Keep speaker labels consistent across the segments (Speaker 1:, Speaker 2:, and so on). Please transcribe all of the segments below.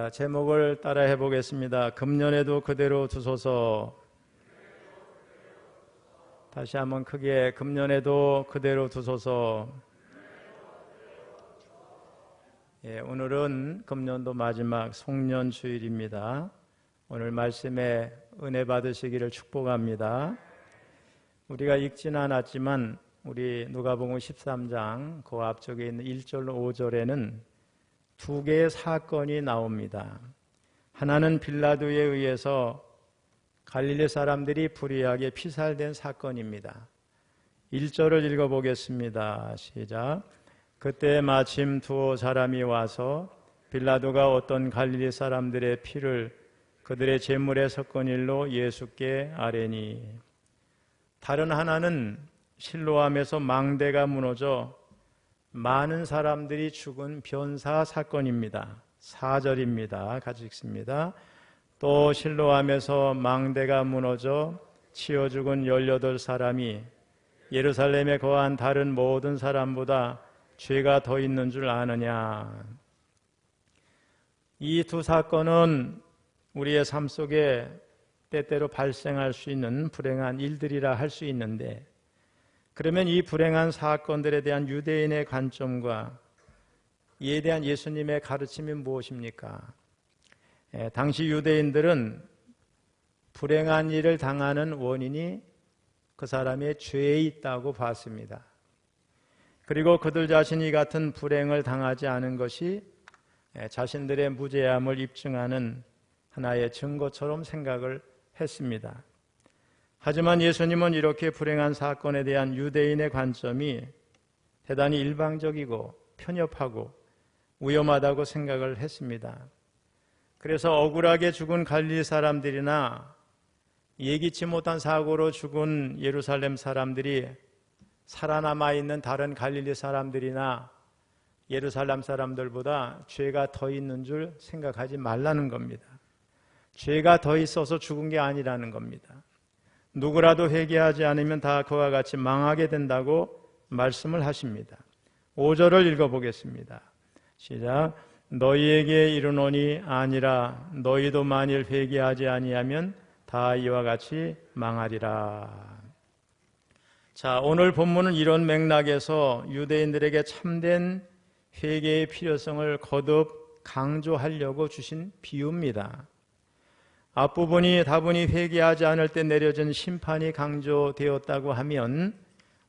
Speaker 1: 자, 제목을 따라 해 보겠습니다. 금년에도 그대로 두소서. 다시 한번 크게 금년에도 그대로 두소서. 예, 오늘은 금년도 마지막 송년 주일입니다. 오늘 말씀에 은혜 받으시기를 축복합니다. 우리가 읽지는 않았지만 우리 누가복음 13장 그 앞쪽에 있는 1절 5절에는 두 개의 사건이 나옵니다. 하나는 빌라도에 의해서 갈릴리 사람들이 불의하게 피살된 사건입니다. 1절을 읽어보겠습니다. 시작. 그때 마침 두 사람이 와서 빌라도가 어떤 갈릴리 사람들의 피를 그들의 재물에 섞은 일로 예수께 아뢰니 다른 하나는 실로암에서 망대가 무너져 많은 사람들이 죽은 변사 사건입니다. 4절입니다. 같이 읽습니다. 또 실로암에서 망대가 무너져 치어 죽은 18사람이 예루살렘에 거한 다른 모든 사람보다 죄가 더 있는 줄 아느냐. 이 두 사건은 우리의 삶 속에 때때로 발생할 수 있는 불행한 일들이라 할 수 있는데 그러면 이 불행한 사건들에 대한 유대인의 관점과 이에 대한 예수님의 가르침이 무엇입니까? 예, 당시 유대인들은 불행한 일을 당하는 원인이 그 사람의 죄에 있다고 봤습니다. 그리고 그들 자신이 같은 불행을 당하지 않은 것이 예, 자신들의 무죄함을 입증하는 하나의 증거처럼 생각을 했습니다. 하지만 예수님은 이렇게 불행한 사건에 대한 유대인의 관점이 대단히 일방적이고 편협하고 위험하다고 생각을 했습니다. 그래서 억울하게 죽은 갈릴리 사람들이나 예기치 못한 사고로 죽은 예루살렘 사람들이 살아남아 있는 다른 갈릴리 사람들이나 예루살렘 사람들보다 죄가 더 있는 줄 생각하지 말라는 겁니다. 죄가 더 있어서 죽은 게 아니라는 겁니다. 누구라도 회개하지 않으면 다 그와 같이 망하게 된다고 말씀을 하십니다. 5절을 읽어보겠습니다. 시작. 너희에게 이르노니 아니라 너희도 만일 회개하지 아니하면 다 이와 같이 망하리라. 자, 오늘 본문은 이런 맥락에서 유대인들에게 참된 회개의 필요성을 거듭 강조하려고 주신 비유입니다. 앞부분이 다분히 회개하지 않을 때 내려진 심판이 강조되었다고 하면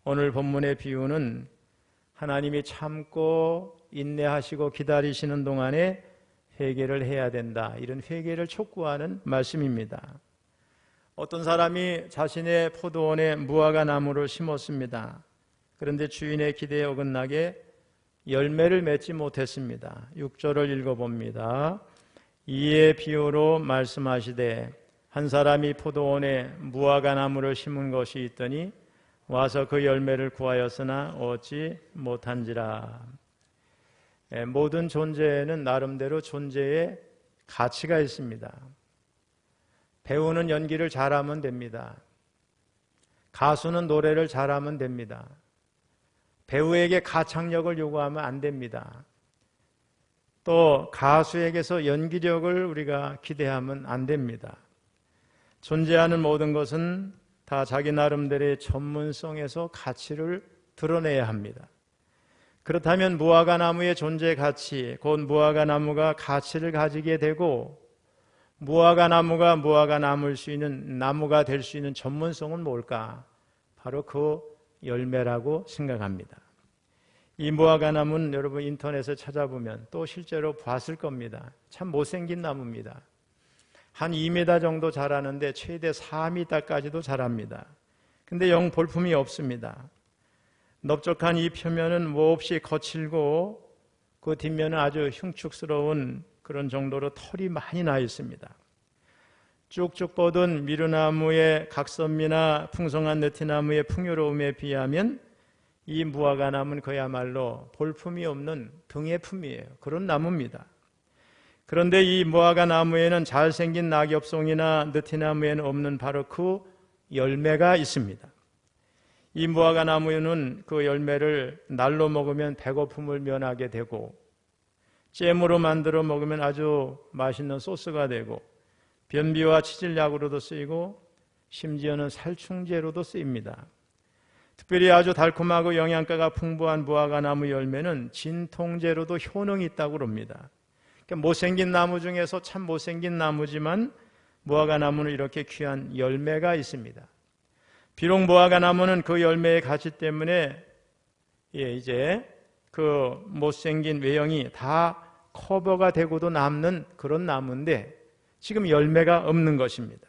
Speaker 1: 오늘 본문의 비유는 하나님이 참고 인내하시고 기다리시는 동안에 회개를 해야 된다. 이런 회개를 촉구하는 말씀입니다. 어떤 사람이 자신의 포도원에 무화과 나무를 심었습니다. 그런데 주인의 기대에 어긋나게 열매를 맺지 못했습니다. 6절을 읽어봅니다. 이에 비유로 말씀하시되 한 사람이 포도원에 무화과 나무를 심은 것이 있더니 와서 그 열매를 구하였으나 얻지 못한지라. 예, 모든 존재에는 나름대로 존재의 가치가 있습니다. 배우는 연기를 잘하면 됩니다. 가수는 노래를 잘하면 됩니다. 배우에게 가창력을 요구하면 안 됩니다. 또 가수에게서 연기력을 우리가 기대하면 안 됩니다. 존재하는 모든 것은 다 자기 나름대로의 전문성에서 가치를 드러내야 합니다. 그렇다면 무화과 나무의 존재 가치, 곧 무화과 나무가 가치를 가지게 되고 무화과 나무가 무화과 나무일 수 있는 나무가 될 수 있는 전문성은 뭘까? 바로 그 열매라고 생각합니다. 이 무화과 나무는 여러분 인터넷에 찾아보면 또 실제로 봤을 겁니다. 참 못생긴 나무입니다. 한 2m 정도 자라는데 최대 4m까지도 자랍니다. 근데 영 볼품이 없습니다. 넓적한 이 표면은 몹시 거칠고 그 뒷면은 아주 흉측스러운 그런 정도로 털이 많이 나 있습니다. 쭉쭉 뻗은 미루나무의 각선미나 풍성한 느티나무의 풍요로움에 비하면 이 무화과 나무는 그야말로 볼품이 없는 등의 품이에요. 그런 나무입니다. 그런데 이 무화과 나무에는 잘생긴 낙엽송이나 느티나무에는 없는 바로 그 열매가 있습니다. 이 무화과 나무는 그 열매를 날로 먹으면 배고픔을 면하게 되고 잼으로 만들어 먹으면 아주 맛있는 소스가 되고 변비와 치질약으로도 쓰이고 심지어는 살충제로도 쓰입니다. 특별히 아주 달콤하고 영양가가 풍부한 무화과 나무 열매는 진통제로도 효능이 있다고 합니다. 그러니까 못생긴 나무 중에서 참 못생긴 나무지만 무화과 나무는 이렇게 귀한 열매가 있습니다. 비록 무화과 나무는 그 열매의 가치 때문에 예, 이제 그 못생긴 외형이 다 커버가 되고도 남는 그런 나무인데 지금 열매가 없는 것입니다.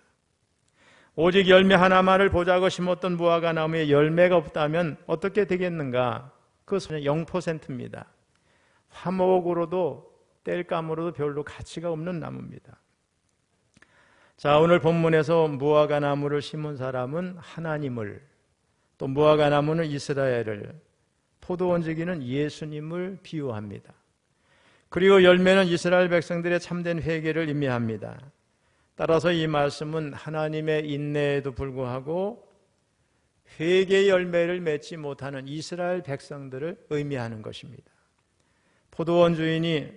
Speaker 1: 오직 열매 하나만을 보자고 심었던 무화과 나무에 열매가 없다면 어떻게 되겠는가? 그것은 0%입니다. 화목으로도 뗄감으로도 별로 가치가 없는 나무입니다. 자, 오늘 본문에서 무화과 나무를 심은 사람은 하나님을 또 무화과 나무는 이스라엘을 포도원지기는 예수님을 비유합니다. 그리고 열매는 이스라엘 백성들의 참된 회개를 의미합니다. 따라서 이 말씀은 하나님의 인내에도 불구하고 회개의 열매를 맺지 못하는 이스라엘 백성들을 의미하는 것입니다. 포도원 주인이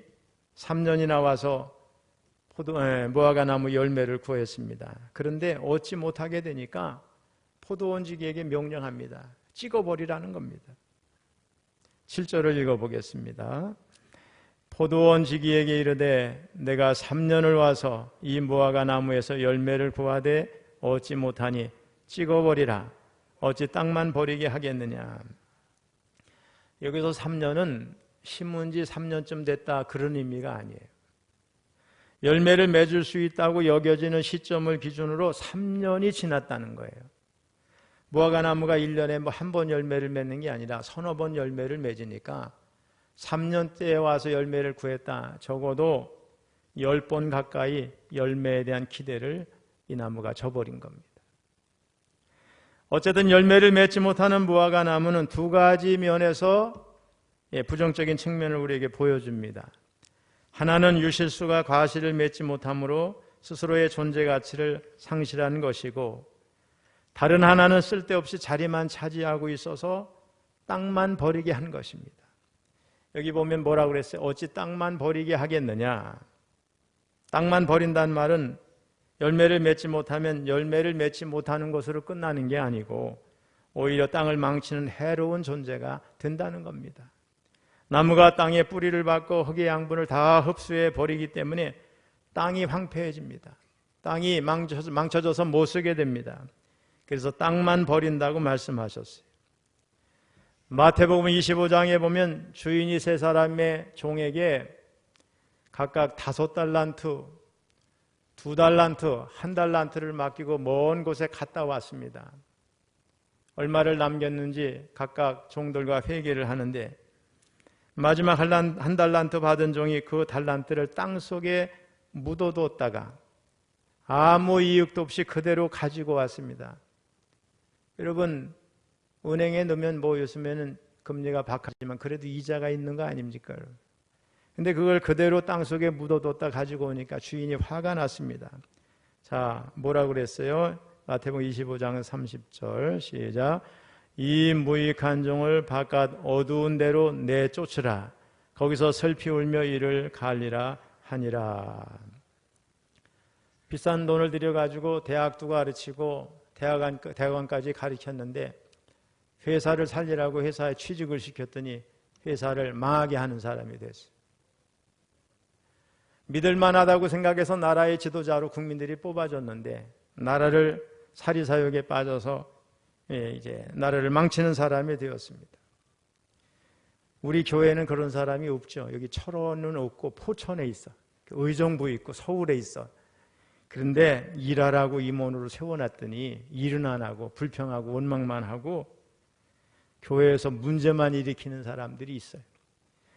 Speaker 1: 3년이나 와서 포도, 에, 무화과 나무 열매를 구했습니다. 그런데 얻지 못하게 되니까 포도원지기에게 명령합니다. 찍어버리라는 겁니다. 7절을 읽어보겠습니다. 포도원 지기에게 이르되 내가 3년을 와서 이 무화과 나무에서 열매를 구하되 얻지 못하니 찍어버리라. 어찌 땅만 버리게 하겠느냐? 여기서 3년은 심은 지 3년쯤 됐다 그런 의미가 아니에요. 열매를 맺을 수 있다고 여겨지는 시점을 기준으로 3년이 지났다는 거예요. 무화과 나무가 1년에 뭐 한 번 열매를 맺는 게 아니라 서너 번 열매를 맺으니까 3년째에 와서 열매를 구했다. 적어도 10번 가까이 열매에 대한 기대를 이 나무가 저버린 겁니다. 어쨌든 열매를 맺지 못하는 무화과 나무는 두 가지 면에서 예, 부정적인 측면을 우리에게 보여줍니다. 하나는 유실수가 과실을 맺지 못함으로 스스로의 존재 가치를 상실하는 것이고 다른 하나는 쓸데없이 자리만 차지하고 있어서 땅만 버리게 한 것입니다. 여기 보면 뭐라고 그랬어요? 어찌 땅만 버리게 하겠느냐? 땅만 버린다는 말은 열매를 맺지 못하면 열매를 맺지 못하는 것으로 끝나는 게 아니고 오히려 땅을 망치는 해로운 존재가 된다는 겁니다. 나무가 땅에 뿌리를 받고 흙의 양분을 다 흡수해 버리기 때문에 땅이 황폐해집니다. 땅이 망쳐져서 못 쓰게 됩니다. 그래서 땅만 버린다고 말씀하셨어요. 마태복음 25장에 보면 주인이 세 사람의 종에게 각각 다섯 달란트, 두 달란트, 한 달란트를 맡기고 먼 곳에 갔다 왔습니다. 얼마를 남겼는지 각각 종들과 회개를 하는데 마지막 한 달란트 받은 종이 그 달란트를 땅 속에 묻어뒀다가 아무 이익도 없이 그대로 가지고 왔습니다. 여러분 은행에 넣으면 뭐 요즘에는 금리가 박하지만 그래도 이자가 있는 거 아닙니까? 근데 그걸 그대로 땅 속에 묻어뒀다 가지고 오니까 주인이 화가 났습니다. 자, 뭐라 그랬어요? 마태복음 25장 30절 시작. 이 무익한 종을 바깥 어두운 데로 내쫓으라. 거기서 슬피 울며 이를 갈리라 하니라. 비싼 돈을 들여 가지고 대학도 가르치고 대학원, 대학원까지 가르쳤는데 회사를 살리라고 회사에 취직을 시켰더니 회사를 망하게 하는 사람이 됐어요. 믿을만하다고 생각해서 나라의 지도자로 국민들이 뽑아줬는데 나라를 사리사욕에 빠져서 예, 이제 나라를 망치는 사람이 되었습니다. 우리 교회는 그런 사람이 없죠. 여기 철원은 없고 포천에 있어. 의정부 있고 서울에 있어. 그런데 일하라고 임원으로 세워놨더니 일은 안 하고 불평하고 원망만 하고 교회에서 문제만 일으키는 사람들이 있어요.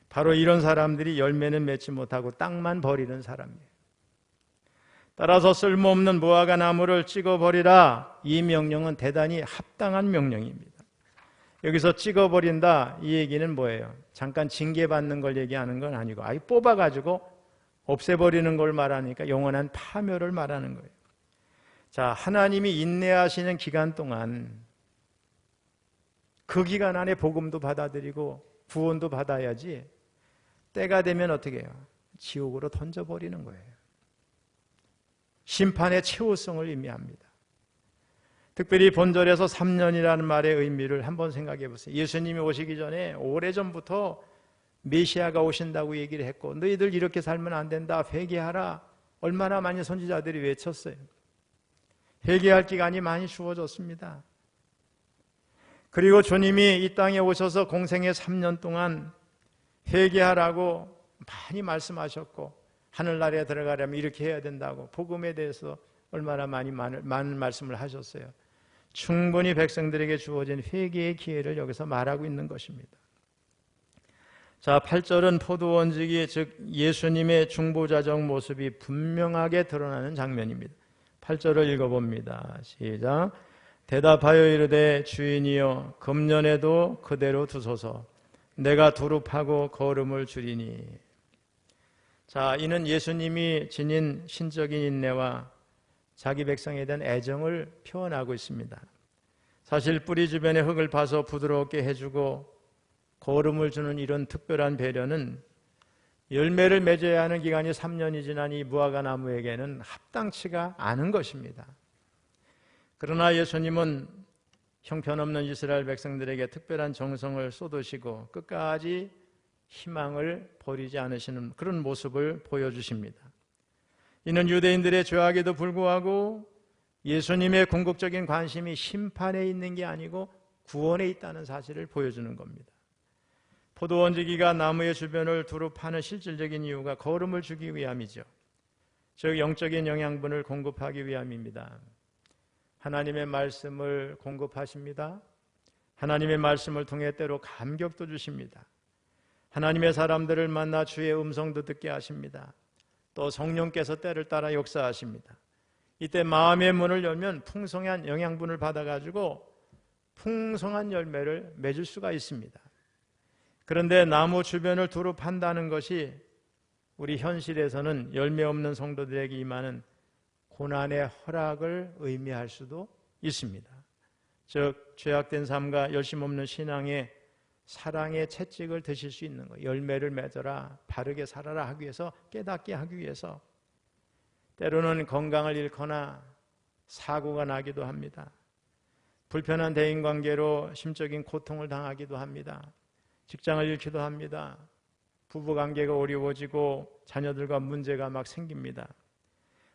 Speaker 1: 바로 이런 사람들이 열매는 맺지 못하고 땅만 버리는 사람이에요. 따라서 쓸모없는 무화과 나무를 찍어버리라. 이 명령은 대단히 합당한 명령입니다. 여기서 찍어버린다. 이 얘기는 뭐예요? 잠깐 징계받는 걸 얘기하는 건 아니고, 아예 뽑아가지고 없애버리는 걸 말하니까 영원한 파멸을 말하는 거예요. 자, 하나님이 인내하시는 기간 동안 그 기간 안에 복음도 받아들이고 구원도 받아야지 때가 되면 어떻게 해요? 지옥으로 던져버리는 거예요. 심판의 최후성을 의미합니다. 특별히 본절에서 3년이라는 말의 의미를 한번 생각해 보세요. 예수님이 오시기 전에 오래전부터 메시아가 오신다고 얘기를 했고 너희들 이렇게 살면 안 된다. 회개하라. 얼마나 많이 선지자들이 외쳤어요. 회개할 기간이 많이 주어졌습니다. 그리고 주님이 이 땅에 오셔서 공생의 3년 동안 회개하라고 많이 말씀하셨고 하늘나라에 들어가려면 이렇게 해야 된다고 복음에 대해서 얼마나 많이 많은, 말씀을 하셨어요. 충분히 백성들에게 주어진 회개의 기회를 여기서 말하고 있는 것입니다. 자, 8절은 포도원지기 즉 예수님의 중보자적 모습이 분명하게 드러나는 장면입니다. 8절을 읽어봅니다. 시작. 대답하여 이르되 주인이여 금년에도 그대로 두소서 내가 두릅하고 걸음을 줄이니 자 이는 예수님이 지닌 신적인 인내와 자기 백성에 대한 애정을 표현하고 있습니다. 사실 뿌리 주변의 흙을 파서 부드럽게 해주고 거름을 주는 이런 특별한 배려는 열매를 맺어야 하는 기간이 3년이 지난 이 무화과 나무에게는 합당치가 않은 것입니다. 그러나 예수님은 형편없는 이스라엘 백성들에게 특별한 정성을 쏟으시고 끝까지 희망을 버리지 않으시는 그런 모습을 보여주십니다. 이는 유대인들의 죄악에도 불구하고 예수님의 궁극적인 관심이 심판에 있는 게 아니고 구원에 있다는 사실을 보여주는 겁니다. 포도 원지기가 나무의 주변을 두루 파는 실질적인 이유가 거름을 주기 위함이죠. 즉 영적인 영양분을 공급하기 위함입니다. 하나님의 말씀을 공급하십니다. 하나님의 말씀을 통해 때로 감격도 주십니다. 하나님의 사람들을 만나 주의 음성도 듣게 하십니다. 또 성령께서 때를 따라 역사하십니다. 이때 마음의 문을 열면 풍성한 영양분을 받아가지고 풍성한 열매를 맺을 수가 있습니다. 그런데 나무 주변을 두루 판다는 것이 우리 현실에서는 열매 없는 성도들에게 임하는 고난의 허락을 의미할 수도 있습니다. 즉, 죄악된 삶과 열심 없는 신앙의 사랑의 채찍을 드실 수 있는 거예요. 열매를 맺어라, 바르게 살아라 하기 위해서, 깨닫게 하기 위해서. 때로는 건강을 잃거나 사고가 나기도 합니다. 불편한 대인 관계로 심적인 고통을 당하기도 합니다. 직장을 잃기도 합니다. 부부 관계가 어려워지고 자녀들과 문제가 막 생깁니다.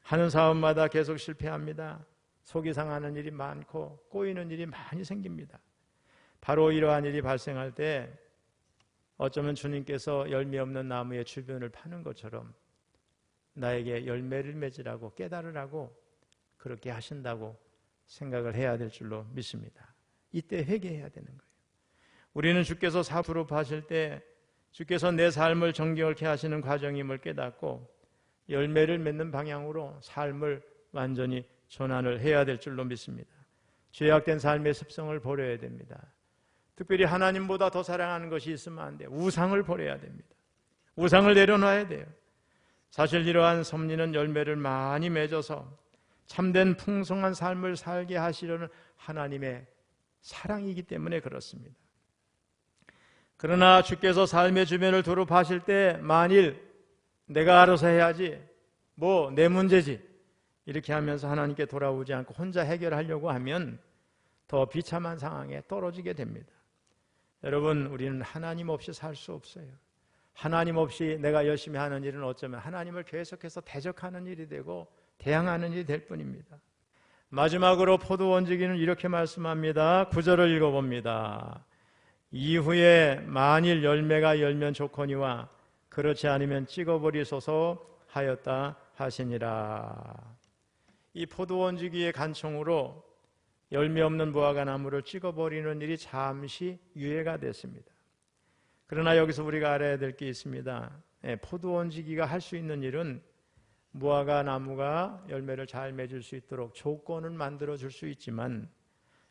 Speaker 1: 하는 사업마다 계속 실패합니다. 속이 상하는 일이 많고 꼬이는 일이 많이 생깁니다. 바로 이러한 일이 발생할 때 어쩌면 주님께서 열매 없는 나무의 주변을 파는 것처럼 나에게 열매를 맺으라고 깨달으라고 그렇게 하신다고 생각을 해야 될 줄로 믿습니다. 이때 회개해야 되는 거예요. 우리는 주께서 사부로 하실 때 주께서 내 삶을 정결케 하시는 과정임을 깨닫고 열매를 맺는 방향으로 삶을 완전히 전환을 해야 될 줄로 믿습니다. 죄악된 삶의 습성을 버려야 됩니다. 특별히 하나님보다 더 사랑하는 것이 있으면 안 돼요. 우상을 버려야 됩니다. 우상을 내려놔야 돼요. 사실 이러한 섭리는 열매를 많이 맺어서 참된 풍성한 삶을 살게 하시려는 하나님의 사랑이기 때문에 그렇습니다. 그러나 주께서 삶의 주변을 두루 파실 때 만일 내가 알아서 해야지 뭐 내 문제지 이렇게 하면서 하나님께 돌아오지 않고 혼자 해결하려고 하면 더 비참한 상황에 떨어지게 됩니다. 여러분, 우리는 하나님 없이 살 수 없어요. 하나님 없이 내가 열심히 하는 일은 어쩌면 하나님을 계속해서 대적하는 일이 되고 대항하는 일이 될 뿐입니다. 마지막으로 포도 원지기는 이렇게 말씀합니다. 구절을 읽어봅니다. 이후에 만일 열매가 열면 좋거니와 그렇지 않으면 찍어버리소서 하였다 하시니라. 이 포도 원지기의 간청으로 열매 없는 무화과 나무를 찍어버리는 일이 잠시 유예가 됐습니다. 그러나 여기서 우리가 알아야 될 게 있습니다. 예, 포도원지기가 할 수 있는 일은 무화과 나무가 열매를 잘 맺을 수 있도록 조건을 만들어 줄 수 있지만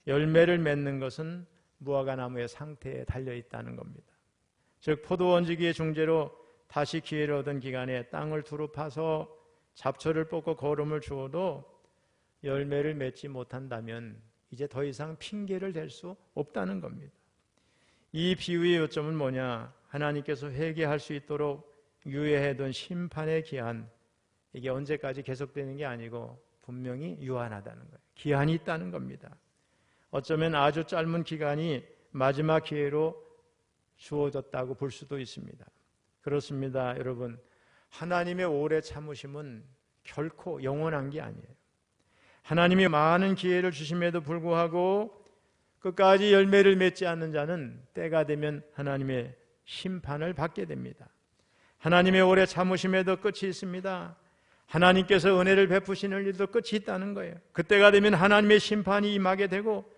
Speaker 1: 열매를 맺는 것은 무화과 나무의 상태에 달려 있다는 겁니다. 즉 포도원지기의 중재로 다시 기회를 얻은 기간에 땅을 두루 파서 잡초를 뽑고 거름을 주어도 열매를 맺지 못한다면 이제 더 이상 핑계를 댈 수 없다는 겁니다. 이 비유의 요점은 뭐냐? 하나님께서 회개할 수 있도록 유예해둔 심판의 기한 이게 언제까지 계속되는 게 아니고 분명히 유한하다는 거예요. 기한이 있다는 겁니다. 어쩌면 아주 짧은 기간이 마지막 기회로 주어졌다고 볼 수도 있습니다. 그렇습니다, 여러분. 하나님의 오래 참으심은 결코 영원한 게 아니에요. 하나님이 많은 기회를 주심에도 불구하고 끝까지 열매를 맺지 않는 자는 때가 되면 하나님의 심판을 받게 됩니다. 하나님의 오래 참으심에도 끝이 있습니다. 하나님께서 은혜를 베푸시는 일도 끝이 있다는 거예요. 그때가 되면 하나님의 심판이 임하게 되고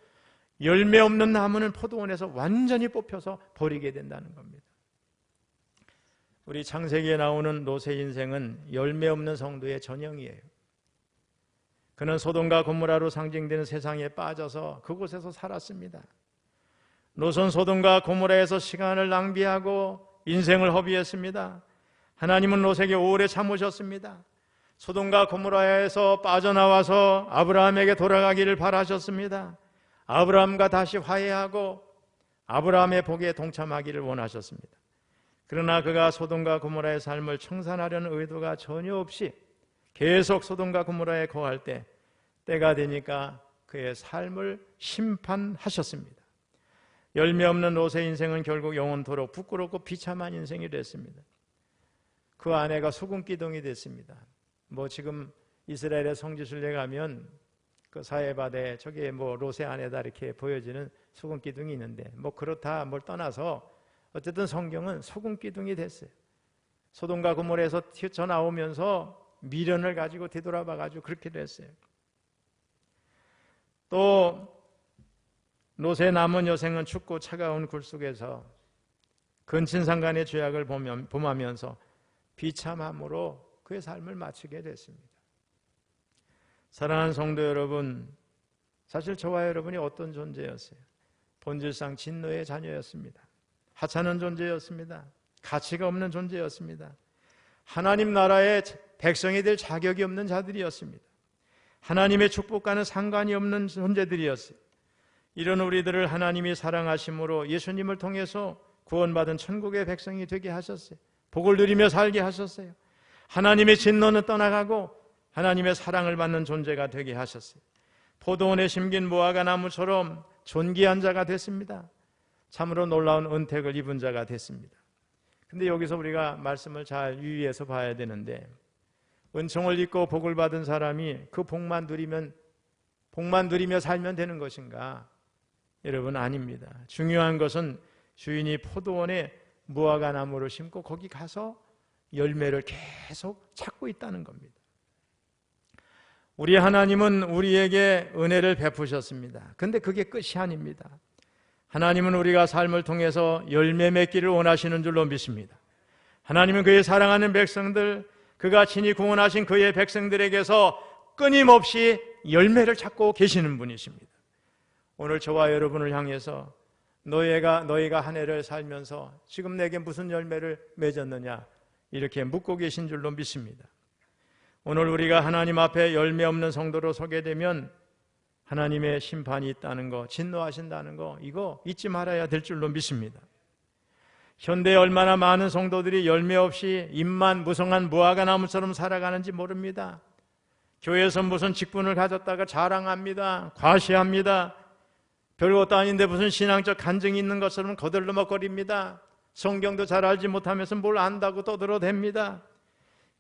Speaker 1: 열매 없는 나무는 포도원에서 완전히 뽑혀서 버리게 된다는 겁니다. 우리 창세기에 나오는 노세 인생은 열매 없는 성도의 전형이에요. 그는 소돔과 고모라로 상징되는 세상에 빠져서 그곳에서 살았습니다. 노선 소돔과 고모라에서 시간을 낭비하고 인생을 허비했습니다. 하나님은 노세에게 오래 참으셨습니다. 소돔과 고모라에서 빠져나와서 아브라함에게 돌아가기를 바라셨습니다. 아브라함과 다시 화해하고 아브라함의 복에 동참하기를 원하셨습니다. 그러나 그가 소돔과 고모라의 삶을 청산하려는 의도가 전혀 없이 계속 소돔과 고모라에 거할 때 때가 되니까 그의 삶을 심판하셨습니다. 열매 없는 롯의 인생은 결국 영원토록 부끄럽고 비참한 인생이 됐습니다. 그 아내가 수군 기둥이 됐습니다. 뭐 지금 이스라엘의 성지순례 가면 그 사해바다에 저게 뭐 롯의 아내다 이렇게 보여지는 수군 기둥이 있는데 뭐 그렇다 뭘 떠나서 어쨌든 성경은 소금 기둥이 됐어요. 소돔과 고모에서 튀어 나오면서 미련을 가지고 되돌아봐 가지고 그렇게 됐어요. 또 노세 남은 여생은 춥고 차가운 굴 속에서 근친상간의 죄악을 보면, 범하면서 비참함으로 그의 삶을 마치게 됐습니다. 사랑하는 성도 여러분, 사실 저와 여러분이 어떤 존재였어요? 본질상 진노의 자녀였습니다. 하찮은 존재였습니다. 가치가 없는 존재였습니다. 하나님 나라의 백성이 될 자격이 없는 자들이었습니다. 하나님의 축복과는 상관이 없는 존재들이었어요. 이런 우리들을 하나님이 사랑하심으로 예수님을 통해서 구원받은 천국의 백성이 되게 하셨어요. 복을 누리며 살게 하셨어요. 하나님의 진노는 떠나가고 하나님의 사랑을 받는 존재가 되게 하셨어요. 포도원에 심긴 무화과 나무처럼 존귀한 자가 됐습니다. 참으로 놀라운 은택을 입은 자가 됐습니다. 근데 여기서 우리가 말씀을 잘 유의해서 봐야 되는데 은총을 입고 복을 받은 사람이 그 복만 누리면 복만 누리며 살면 되는 것인가? 여러분 아닙니다. 중요한 것은 주인이 포도원에 무화과 나무를 심고 거기 가서 열매를 계속 찾고 있다는 겁니다. 우리 하나님은 우리에게 은혜를 베푸셨습니다. 근데 그게 끝이 아닙니다. 하나님은 우리가 삶을 통해서 열매 맺기를 원하시는 줄로 믿습니다. 하나님은 그의 사랑하는 백성들, 그가 친히 구원하신 그의 백성들에게서 끊임없이 열매를 찾고 계시는 분이십니다. 오늘 저와 여러분을 향해서 너희가 너희가 한 해를 살면서 지금 내게 무슨 열매를 맺었느냐 이렇게 묻고 계신 줄로 믿습니다. 오늘 우리가 하나님 앞에 열매 없는 성도로 서게 되면 하나님의 심판이 있다는 거, 진노하신다는 거, 이거 잊지 말아야 될 줄로 믿습니다. 현대에 얼마나 많은 성도들이 열매 없이 입만 무성한 무화과 나무처럼 살아가는지 모릅니다. 교회에서 무슨 직분을 가졌다가 자랑합니다. 과시합니다. 별것도 아닌데 무슨 신앙적 간증이 있는 것처럼 거들러먹거립니다. 성경도 잘 알지 못하면서 뭘 안다고 떠들어댑니다.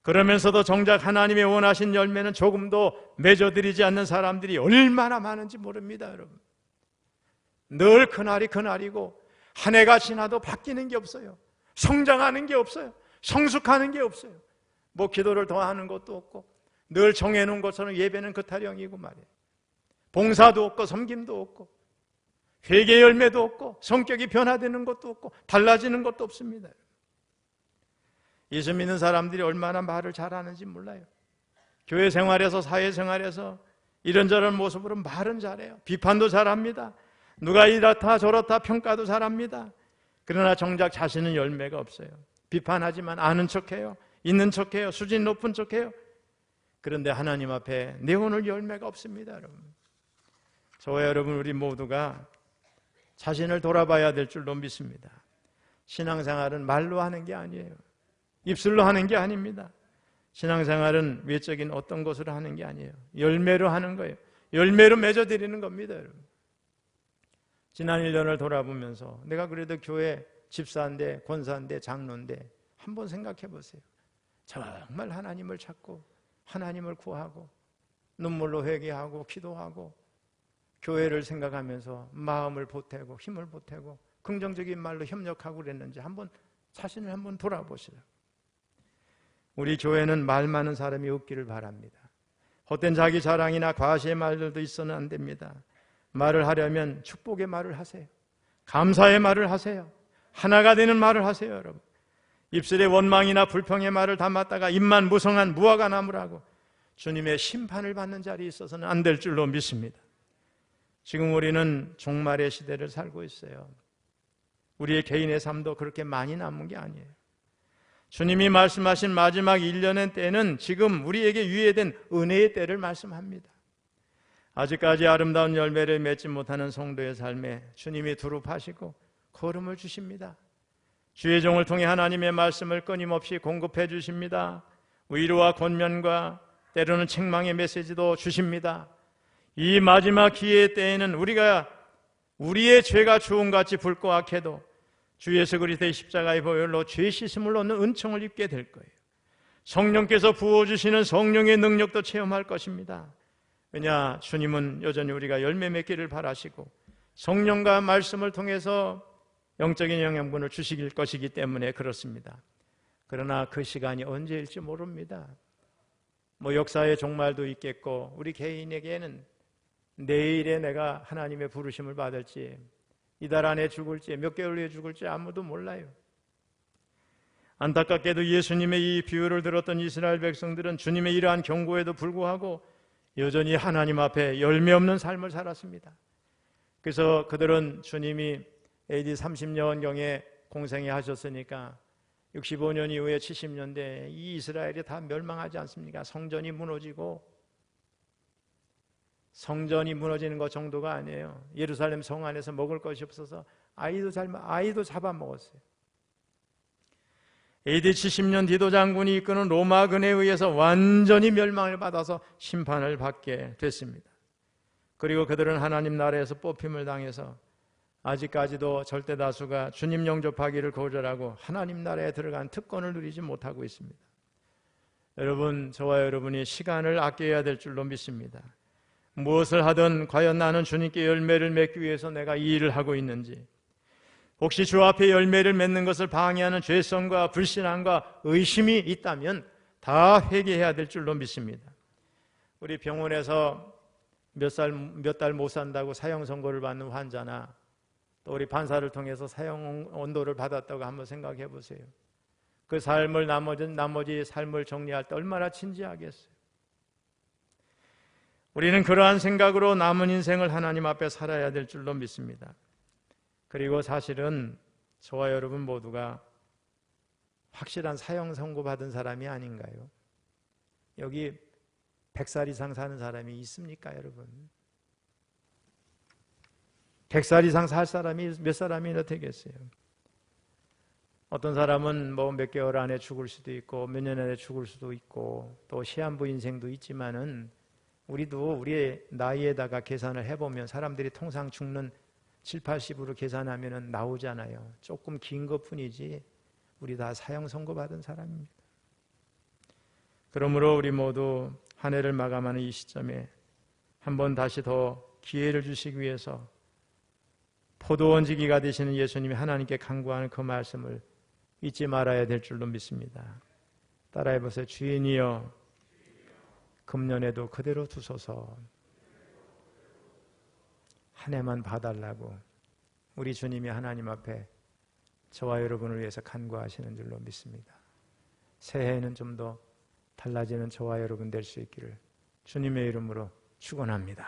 Speaker 1: 그러면서도 정작 하나님의 원하신 열매는 조금도 맺어드리지 않는 사람들이 얼마나 많은지 모릅니다, 여러분. 늘 그날이 그날이고 한 해가 지나도 바뀌는 게 없어요. 성장하는 게 없어요. 성숙하는 게 없어요. 뭐 기도를 더 하는 것도 없고 늘 정해놓은 것처럼 예배는 그 타령이고 말이에요. 봉사도 없고 섬김도 없고 회개 열매도 없고 성격이 변화되는 것도 없고 달라지는 것도 없습니다. 예수 믿는 사람들이 얼마나 말을 잘하는지 몰라요. 교회 생활에서 사회 생활에서 이런저런 모습으로 말은 잘해요. 비판도 잘합니다. 누가 이렇다 저렇다 평가도 잘합니다. 그러나 정작 자신은 열매가 없어요. 비판하지만 아는 척해요. 있는 척해요. 수준 높은 척해요. 그런데 하나님 앞에 내 오늘 열매가 없습니다, 여러분. 저와 여러분 우리 모두가 자신을 돌아봐야 될 줄로 믿습니다. 신앙생활은 말로 하는 게 아니에요. 입술로 하는 게 아닙니다. 신앙생활은 외적인 어떤 것으로 하는 게 아니에요. 열매로 하는 거예요. 열매로 맺어드리는 겁니다, 여러분. 지난 1년을 돌아보면서 내가 그래도 교회 집사인데, 권사인데, 장로인데 한번 생각해 보세요. 정말 하나님을 찾고 하나님을 구하고 눈물로 회개하고 기도하고 교회를 생각하면서 마음을 보태고 힘을 보태고 긍정적인 말로 협력하고 그랬는지 한번 자신을 한번 돌아보시라. 우리 교회는 말 많은 사람이 없기를 바랍니다. 헛된 자기 자랑이나 과시의 말들도 있어는 안 됩니다. 말을 하려면 축복의 말을 하세요. 감사의 말을 하세요. 하나가 되는 말을 하세요, 여러분. 입술에 원망이나 불평의 말을 담았다가 입만 무성한 무화과 나무라고 주님의 심판을 받는 자리에 있어서는 안 될 줄로 믿습니다. 지금 우리는 종말의 시대를 살고 있어요. 우리의 개인의 삶도 그렇게 많이 남은 게 아니에요. 주님이 말씀하신 마지막 1년의 때는 지금 우리에게 유예된 은혜의 때를 말씀합니다. 아직까지 아름다운 열매를 맺지 못하는 성도의 삶에 주님이 두릅하시고 걸음을 주십니다. 주의 종을 통해 하나님의 말씀을 끊임없이 공급해 주십니다. 위로와 권면과 때로는 책망의 메시지도 주십니다. 이 마지막 기회 때에는 우리가 우리의 죄가 주음같이 붉고 악해도 주 예수 그리스도의 십자가의 보혈로 죄 씻음을 얻는 은총을 입게 될 거예요. 성령께서 부어 주시는 성령의 능력도 체험할 것입니다. 왜냐 주님은 여전히 우리가 열매 맺기를 바라시고 성령과 말씀을 통해서 영적인 영양분을 주시길 것이기 때문에 그렇습니다. 그러나 그 시간이 언제일지 모릅니다. 뭐 역사의 종말도 있겠고 우리 개인에게는 내일에 내가 하나님의 부르심을 받을지 이달 안에 죽을지 몇 개월 후에 죽을지 아무도 몰라요. 안타깝게도 예수님의 이 비유를 들었던 이스라엘 백성들은 주님의 이러한 경고에도 불구하고 여전히 하나님 앞에 열매 없는 삶을 살았습니다. 그래서 그들은 주님이 AD 30년경에 공생에 하셨으니까 65년 이후에 70년대 이 이스라엘이 다 멸망하지 않습니까? 성전이 무너지고 성전이 무너지는 것 정도가 아니에요. 예루살렘 성 안에서 먹을 것이 없어서 아이도 잘 아이도 잡아먹었어요. AD 70년 디도 장군이 이끄는 로마군에 의해서 완전히 멸망을 받아서 심판을 받게 됐습니다. 그리고 그들은 하나님 나라에서 뽑힘을 당해서 아직까지도 절대 다수가 주님 영접하기를 거절하고 하나님 나라에 들어간 특권을 누리지 못하고 있습니다. 여러분, 저와 여러분이 시간을 아껴야 될 줄로 믿습니다. 무엇을 하든 과연 나는 주님께 열매를 맺기 위해서 내가 이 일을 하고 있는지, 혹시 주 앞에 열매를 맺는 것을 방해하는 죄성과 불신앙과 의심이 있다면 다 회개해야 될 줄로 믿습니다. 우리 병원에서 몇 살, 몇 달 못 산다고 사형 선고를 받는 환자나 또 우리 판사를 통해서 사형 온도를 받았다고 한번 생각해 보세요. 그 삶을 나머지 나머지 삶을 정리할 때 얼마나 진지하겠어요. 우리는 그러한 생각으로 남은 인생을 하나님 앞에 살아야 될 줄로 믿습니다. 그리고 사실은 저와 여러분 모두가 확실한 사형 선고 받은 사람이 아닌가요? 여기 100살 이상 사는 사람이 있습니까, 여러분? 100살 이상 살 사람이 몇 사람이나 되겠어요? 어떤 사람은 뭐 몇 개월 안에 죽을 수도 있고 몇 년 안에 죽을 수도 있고 또 시한부 인생도 있지만은 우리도 우리의 나이에다가 계산을 해보면 사람들이 통상 죽는 7, 80으로 계산하면 나오잖아요. 조금 긴 것 뿐이지 우리 다 사형 선고받은 사람입니다. 그러므로 우리 모두 한 해를 마감하는 이 시점에 한 번 다시 더 기회를 주시기 위해서 포도원 지기가 되시는 예수님이 하나님께 간구하는 그 말씀을 잊지 말아야 될 줄로 믿습니다. 따라해 보세요. 주인이여, 금년에도 그대로 두소서 한 해만 봐달라고 우리 주님이 하나님 앞에 저와 여러분을 위해서 간구하시는 줄로 믿습니다. 새해에는 좀 더 달라지는 저와 여러분 될 수 있기를 주님의 이름으로 축원합니다.